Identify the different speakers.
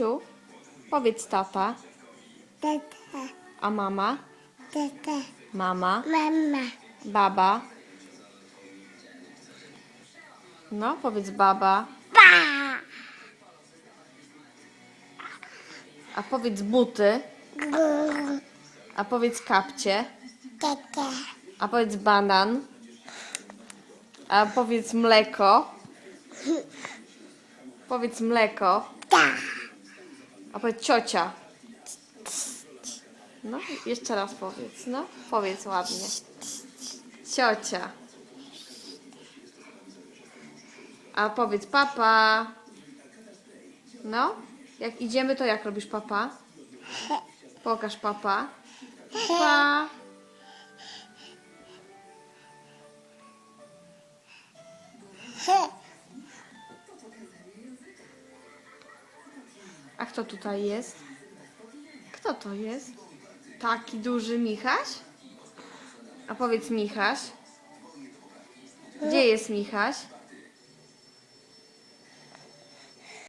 Speaker 1: Powiedz tata,
Speaker 2: Tata,
Speaker 1: a mama,
Speaker 2: tata,
Speaker 1: mama,
Speaker 2: mama,
Speaker 1: baba. No, powiedz baba,
Speaker 2: pa,
Speaker 1: a powiedz buty, a powiedz kapcie,
Speaker 2: tata,
Speaker 1: a powiedz banan, a powiedz mleko, powiedz mleko,
Speaker 2: ta,
Speaker 1: a powiedz ciocia. No, jeszcze raz powiedz, no, powiedz ładnie. Ciocia. A powiedz papa. No, jak idziemy, to jak robisz papa? Pokaż papa. Pa. A kto tutaj jest? Kto to jest? Taki duży Michaś? A powiedz Michaś. Gdzie jest Michaś?